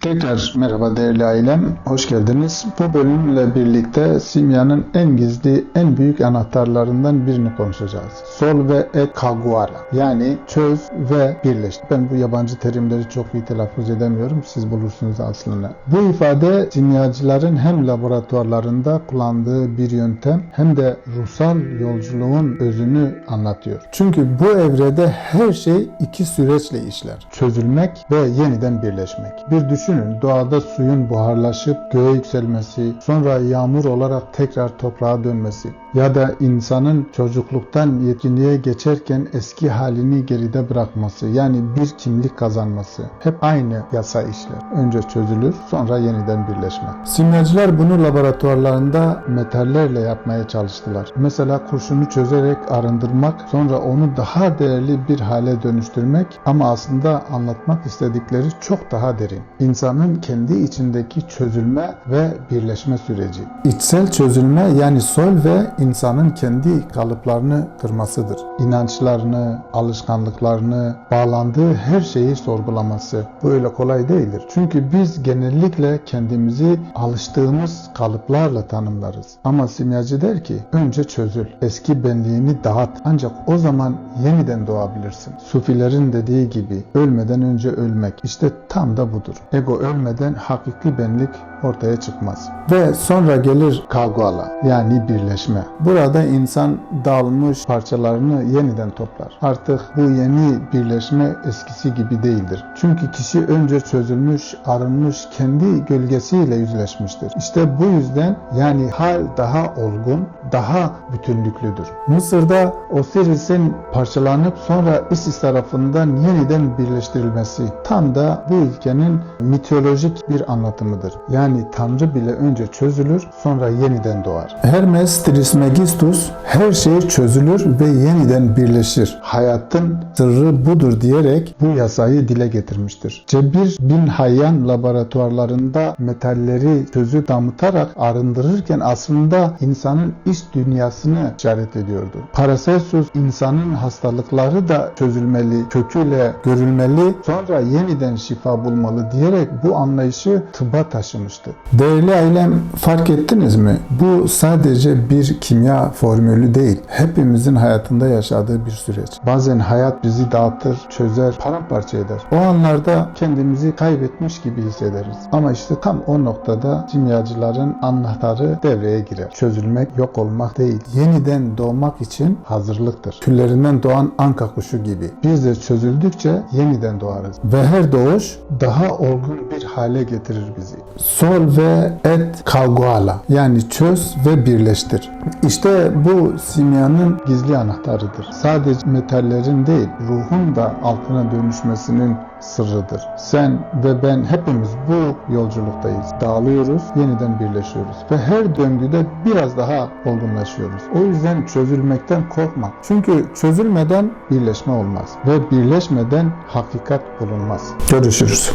Tekrar merhaba değerli ailem, hoş geldiniz. Bu bölümle birlikte simyanın en gizli, en büyük anahtarlarından birini konuşacağız. Sol ve et kaguara yani çöz ve birleş. Ben bu yabancı terimleri çok iyi telaffuz edemiyorum, siz bulursunuz aslını. Bu ifade simyacıların hem laboratuvarlarında kullandığı bir yöntem hem de ruhsal yolculuğun özünü anlatıyor. Çünkü bu evrede her şey iki süreçle işler. Çözülmek ve yeniden birleşmek. Bir düşünün doğada suyun buharlaşıp göğe yükselmesi, sonra yağmur olarak tekrar toprağa dönmesi ya da insanın çocukluktan yetkinliğe geçerken eski halini geride bırakması yani bir kimlik kazanması hep aynı yasa işler. Önce çözülür sonra yeniden birleşme. Simyacılar bunu laboratuvarlarında metallerle yapmaya çalıştılar. Mesela kurşunu çözerek arındırmak sonra onu daha değerli bir hale dönüştürmek ama aslında anlatmak istedikleri çok daha derin. İnsanın kendi içindeki çözülme ve birleşme süreci. İçsel çözülme yani sol ve insanın kendi kalıplarını kırmasıdır. İnançlarını, alışkanlıklarını, bağlandığı her şeyi sorgulaması. Bu öyle kolay değildir. Çünkü biz genellikle kendimizi alıştığımız kalıplarla tanımlarız. Ama simyacı der ki önce çözül. Eski benliğini dağıt. Ancak o zaman yeniden doğabilirsin. Sufilerin dediği gibi ölmeden önce ölmek. İşte tam da budur. Ego ölmeden hakiki benlik ortaya çıkmaz. Ve sonra gelir kavgala yani birleşme. Burada insan dağılmış parçalarını yeniden toplar. Artık bu yeni birleşme eskisi gibi değildir. Çünkü kişi önce çözülmüş, arınmış, kendi gölgesiyle yüzleşmiştir. İşte bu yüzden yani hal daha olgun, daha bütünlüklüdür. Mısır'da Osiris'in parçalanıp sonra Isis tarafından yeniden birleştirilmesi tam da bu ülkenin mitolojik bir anlatımıdır. Yani Tanrı bile önce çözülür sonra yeniden doğar. Hermes Trismegistus her şey çözülür ve yeniden birleşir. Hayatın sırrı budur diyerek bu yasayı dile getirmiştir. Cebir bin Hayyan laboratuvarlarında metalleri çözü damıtarak arındırırken aslında insanın iç dünyasını işaret ediyordu. Paracelsus insanın hastalıkları da çözülmeli, köküyle görülmeli, sonra yeniden şifa bulmalı diyerek bu anlayışı tıba taşımıştı. Değerli ailem fark ettiniz mi? Bu sadece bir kimya formülü değil. Hepimizin hayatında yaşadığı bir süreç. Bazen hayat bizi dağıtır, çözer, paramparça eder. O anlarda kendimizi kaybetmiş gibi hissederiz. Ama işte tam o noktada kimyacıların anahtarı devreye girer. Çözülmek, yok olmak değil. Yeniden doğmak için hazırlıktır. Küllerinden doğan anka kuşu gibi. Biz de çözüldükçe yeniden doğarız. Ve her doğuş daha olgun bir hale getirir bizi. Sol ve et kavguala yani çöz ve birleştir. İşte bu simyanın gizli anahtarıdır. Sadece metallerin değil, ruhun da altına dönüşmesinin sırrıdır. Sen ve ben hepimiz bu yolculuktayız. Dağılıyoruz, yeniden birleşiyoruz ve her döngüde biraz daha olgunlaşıyoruz. O yüzden çözülmekten korkma. Çünkü çözülmeden birleşme olmaz ve birleşmeden hakikat bulunmaz. Görüşürüz.